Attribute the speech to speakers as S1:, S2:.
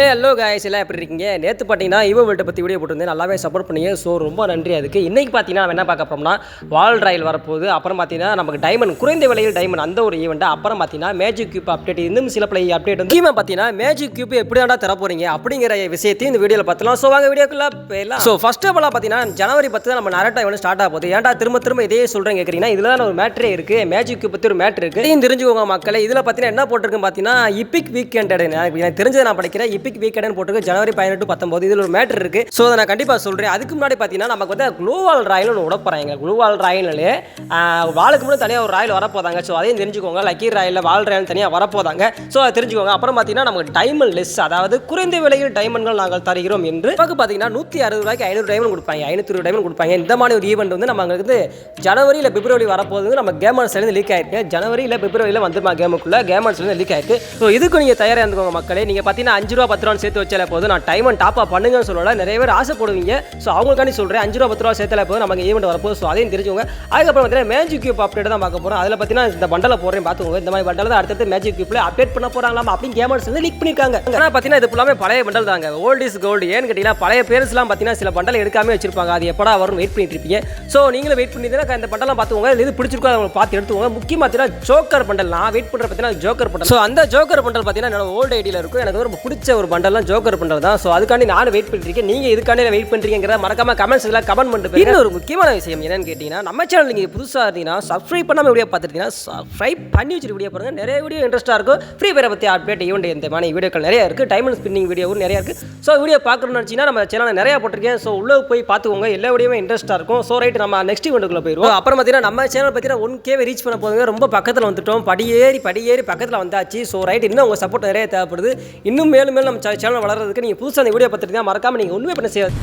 S1: ஏ hello guys எல்லாம் எப்படி இருக்கீங்க? நேற்று பார்த்தீங்கன்னா இவ வேர்ல்ட்டை பற்றி வீடியோ போட்டிருந்தேன். நல்லாவே சப்போர்ட் பண்ணீங்க. ஸோ ரொம்ப நன்றி அதுக்கு. இன்றைக்கி பார்த்தீங்கன்னா நம்ம என்ன பார்க்க போகிறோம்னா வால் ராயல் வரப்போகுது. அப்புறம் பார்த்தீங்கன்னா நமக்கு டைமண்ட் குறைந்த விலையில் டைமண்ட் அந்த ஒரு ஈவெண்ட் அப்புறம் பார்த்தீங்கன்னா மேஜிக் கியூப் அப்டேட் இன்னும் சில பிள்ளை அப்டேட் வந்து முக்கியமாக பார்த்தீங்கன்னா மேஜிக் கியூப் எப்படி வேண்டா தர போகிறீங்க அப்படிங்கிற விஷயத்தையும் இந்த வீடியோவில் பார்த்துலாம் ஸோ வாங்க வீடியோக்குள்ள போயிடலாம். ஸோ ஃபஸ்ட் ஆஃப் ஆல் பார்த்தீங்கன்னா ஜனவரி பத்து தான் நம்ம நரட்டா இவன் ஸ்டார்ட் ஆக போகுது. ஏன்டா திரும்ப திரும்ப இதே சொல்கிறேன் கேட்குறீங்கன்னா இதில் தான் ஒரு மேட்ரே இருக்குது மேஜிக் கியூப் பற்றி ஒரு மேட்ரு இருக்குது இதையும் தெரிஞ்சுக்கோங்க மக்களை. இதில் பார்த்தீங்கன்னா என்ன போட்டிருக்கு பார்த்தீங்கன்னா இப்பிக் வீக்கெண்ட் எனக்கு எனக்கு தெரிஞ்சதை நான் படிக்கிறேன். இப்பிக் வீக்கெண்ட் போட்டுருக்கு. ஜனவரி பதினெட்டு பத்தொம்போது இதில் ஒரு மேட்ரு இருக்குது ஸோ அதை நான் கண்டிப்பாக சொல்கிறேன் அதுக்கு முன்னாடி பார்த்தீங்கன்னா நமக்கு வந்து குளூவால் ராயில் ஒன்று உடப்போறாங்க குளூவால் ராயிலே வாளுக்கு முன்னாடி தனியாக ஒரு ராயில் வரப்போதாங்க. ஸோ அதையும் தெரிஞ்சுக்கோங்க. லக்கி ராயில் வால் ராயில் தனியாக வரப்போதாங்க. ஸோ அதை தெரிஞ்சுக்கோங்க. அப்புறம் பார்த்தீங்கன்னா நமக்கு டைமண்ட் லெஸ் அதாவது குறைந்த விலையில் டைமண்ட்கள் நாங்கள் தருகிறோம் என்று நமக்கு பார்த்தீங்கன்னா நூற்றி அறுபது ரூபாய்க்கு ஐநூறு டைமண்ட் கொடுப்பாங்க. ஐநூற்றி டைமண்ட் கொடுப்பாங்க. இந்த மாதிரி ஒரு ஈவெண்ட் வந்து நம்ம வந்து ஜனவரி இல்லை பிப்ரவரி வரப்போகுது நம்ம கேமர்ஸ்லேருந்து லீக் ஆயிருக்கு. ஜனவரி இல்லை பிப்ரவரியில் வந்துமா கேமுக்குள்ள கேமர்ஸ்லேருந்து லீக் ஆயிருக்கு. ஸோ இதுக்கு நீங்கள் தயாராக இருந்துக்கோங்க மக்களே. நீங்கள் பார்த்தீங்கன்னா அஞ்சு ரூபா பத்து ரூபா சேர்த்து வச்சாலே போதும். நான் டைம் டாப் டாப்பாக பண்ணுங்கன்னு சொல்லல. நிறைய பேர் ஆசைப்படுவீங்க. ஸோ அவங்களுக்காண்டி சொல்கிறேன் அஞ்சு ரூபா பத்து ரூபா சேர்த்தாலே போதும். நமக்கு ஈவெண்ட் வரப்போது ஸோ அதையும் தெரிஞ்சுக்கோங்க. அதுக்கப்புறம் பார்த்தீங்கன்னா மேஜிக் கியூப் அப்டேட் தான் பார்க்க போகிறோம் அதில் பார்த்தீங்கன்னா இந்த பண்டலை போடுறேன். பார்த்துக்கோங்க. இந்த மாதிரி பண்டல் தான் அடுத்தது மேஜிக் கியூப்பில் அப்டேட் பண்ண போகிறாங்களாம் அப்படின்னு கேமர்ஸ் வந்து லீக் பண்ணியிருக்காங்க ஆனால் பார்த்தீங்கன்னா இது ஃபுல்லாமே பழைய பண்டல் தாங்க. ஓல்ட் இஸ் கோல்டு ஏன்னு கேட்டிங்கன்னா பழைய பேர்ஸ்லாம் பார்த்தீங்கன்னா சில பண்டல் எடுக்காமல் வச்சிருப்பாங்க. அது எப்படா வரும் வெயிட் பண்ணிட்டு இருப்பீங்க. ஸோ நீங்களும் வெயிட் பண்ணிட்டு இந்த பண்டலாம் பார்த்துக்கோங்க. இது பிடிச்சிருக்கோ அதை பார்த்து எடுத்துக்கோங்க. முக்கியமாக பார்த்தீங்கன்னா ஜோக்கர் பண்டல் நான் வெயிட் பண்ணுற பார்த்தீங்கன்னா ஜோக்கர் பண்டல் ஸோ அந்த ஜோக்கர் பண்டல் பார்த்தீங்கன்னா என்னோட ஓல்டு ஐடியில் இருக்கும். எனக்கு ரொம்ப பிடிச்ச ஒரு பண்டல்லாம் ஜோக்கர் பண்டல் தான். ஸோ அதுக்காண்டி நானும் வெயிட் பண்ணிருக்கேன் நீங்கள் இதுக்காண்டி வெயிட் பண்ணுறீங்கிறத மறக்காம கமெண்ட்ஸ் எல்லாம் கமெண்ட் பண்ணிட்டு இன்னும் ஒரு முக்கியமான விஷயம் என்னன்னு கேட்டிங்கன்னா நம்ம சேனல் நீங்கள் புதுசாக இருந்தீங்கன்னா சப்ஸ்கிரைப் பண்ணாமல் வீடியோ பார்த்துட்டீங்கன்னா சப்ஸ்கிரைப் பண்ணி வச்சுட்டு வீடியோ பாருங்கள் நிறைய வீடியோ இன்ட்ரெஸ்ட்டாக இருக்கும். ஃப்ரீ ஃபயரை பற்றி அப்டேட் ஈவெண்ட் இந்த மாதிரி வீடியோக்கள் நிறைய இருக்குது டைமண்ட் ஸ்பின்னிங் வீடியோவும் நிறையா இருக்குது ஸோ வீடியோ பார்க்கணும்னு நினச்சிங்கன்னா நம்ம சேனலில் நிறையா போட்டிருக்கேன். ஸோ உள்ளே போய் பார்த்துக்கோங்க. எல்லா வீடியோமே இன்ட்ரெஸ்ட்டாக இருக்கும். ஸோ ரைட் நம்ம நெக்ஸ்ட் ஈவெண்ட்டுக்குள்ள போயிடுவோம். அப்புறம் பார்த்தீங்கன்னா நம்ம சேனல் பார்த்தீங்கன்னா ஒன் கேவே ரீச் பண்ண போதுங்க ரொம்ப பக்கத்தில் வந்துட்டோம். படியேறி படியேறி பக்கத்தில் வந்தாச்சு. ஸோ ரைட் இன்னும் உங்கள் சப்போர்ட் நிறைய தேவைப்படுது. இன்னும் மேலும் மேலும் நம்ம சேனல் வளர்றதுக்கு நீங்கள் புதுசாக அந்த வீடியோ பார்த்துட்டு தான் மறக்காமல் நீங்கள் ஒன்றுமே பண்ண செய்யாது